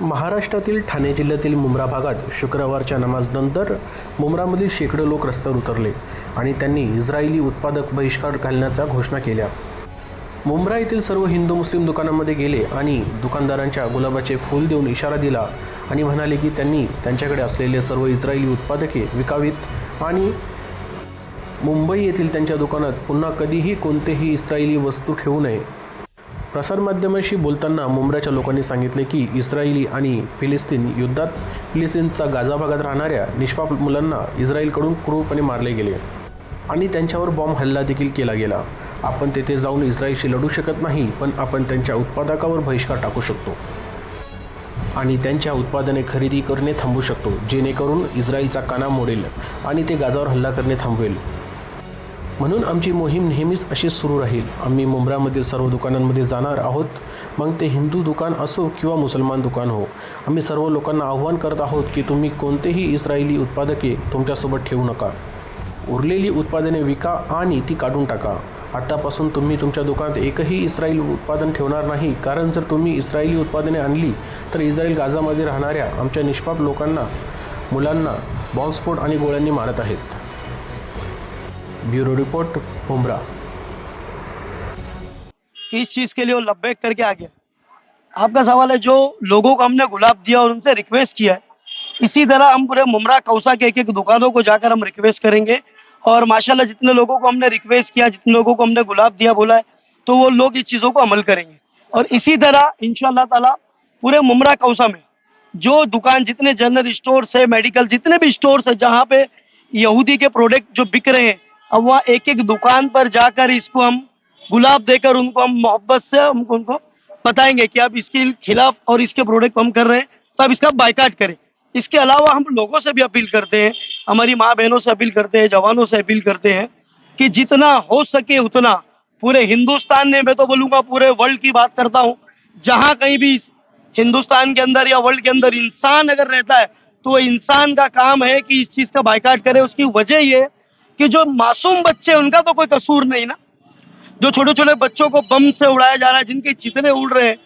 महाराष्ट्रातील ठाणे जिल्ह्यातील मुंब्रा भागात शुक्रवारच्या नमाजनंतर मुंब्रामधील शेकडो लोक रस्त्यावर उतरले आणि त्यांनी इस्रायली उत्पादक बहिष्कार घालण्याच्या घोषणा केल्या. मुंब्रा येथील सर्व हिंदू मुस्लिम दुकानांमध्ये गेले आणि दुकानदारांच्या गुलाबाचे फूल देऊन इशारा दिला आणि म्हणाले की त्यांनी त्यांच्याकडे असलेले सर्व इस्रायली उत्पादके विकावीत आणि मुंबई येथील त्यांच्या दुकानात पुन्हा कधीही कोणतेही इस्रायली वस्तू ठेवू नये. प्रसारमाध्यमांशी बोलताना मुंब्राच्या लोकांनी सांगितले की इस्रायली आणि फिलिस्तीन युद्धात फिलिस्तीनचा गाझा भागात राहणाऱ्या निष्पाप मुलांना इस्रायलकडून क्रूरपणे मारले गेले आणि त्यांच्यावर बॉम्ब हल्ला देखील केला गेला. आपण तेथे जाऊन इस्रायलशी लढू शकत नाही पण आपण त्यांच्या उत्पादकावर बहिष्कार टाकू शकतो आणि त्यांच्या उत्पादने खरेदी करणे थांबू शकतो जेणेकरून इस्रायलचा काना मोडेल आणि ते गाजावर हल्ला करणे थांबवेल. म्हणून आमची मोहीम नेहमीच अशीच सुरू राहील. आम्ही मुंब्रामधील सर्व दुकानांमध्ये जाणार आहोत. मग ते हिंदू दुकान असो किंवा मुसलमान दुकान हो. आम्ही सर्व लोकांना आव्हान करत आहोत की तुम्ही कोणतेही इस्रायली उत्पादके तुमच्यासोबत ठेवू नका. उरलेली उत्पादने विका आणि ती काढून टाका. आत्तापासून तुम्ही तुमच्या दुकानात एकही इस्रायल उत्पादन ठेवणार नाही. कारण जर तुम्ही इस्रायली उत्पादने आणली तर इस्रायल गाझामध्ये राहणाऱ्या आमच्या निष्पाप लोकांना मुलांना बॉम्बस्फोट आणि गोळ्यांनी मारत आहेत. ब्युरो रिपोर्ट मुंब्रा किस चीज़ के लिए वो लब्बैक करके आ गया आपका सवाल है, जो लोगों को हमने गुलाब दिया और उनसे रिक्वेस्ट किया है। इसी तरह हम पूरे मुमरा कौसा के एक एक दुकानों को जाकर हम रिक्वेस्ट करेंगे। और माशाल्लाह, जितने लोगों को हमने रिक्वेस्ट किया, जितने लोगों को हमने गुलाब दिया बोला है तो वो लोग इस चीज़ों को अमल करेंगे। और इसी तरह इन ताला, पूरे मुमरा कौसा में, जो दुकान, जितने जनरल स्टोर्स है मेडिकल जितने भी स्टोर्स है, जहाँ पे यहूदी के प्रोडक्ट जो बिक रहे हैं अब वहाँ एक एक दुकान पर जाकर इसको हम गुलाब देकर उनको हम मोहब्बत से हम उनको बताएँगे कि आप इसके खिलाफ और इसके प्रोडक्ट को हम कर रहे हैं तो आप इसका बाइकाट करें। इसके अलावा हम लोगों से भी अपील करते हैं, हमारी माँ बहनों से अपील करते हैं, जवानों से अपील करते हैं कि जितना हो सके उतना। पूरे हिंदुस्तान ने, मैं तो बोलूँगा पूरे वर्ल्ड की बात करता हूँ, जहाँ कहीं भी हिंदुस्तान के अंदर या वर्ल्ड के अंदर इंसान अगर रहता है तो इंसान का काम है कि इस चीज़ का बाइकाट करे। उसकी वजह ये कि जो मासूम बच्चे उनका तो कोई कसूर नहीं ना। जो छोटे छोटे बच्चों को बम से उड़ाया जा रहा है जिनके चितने उड़ रहे हैं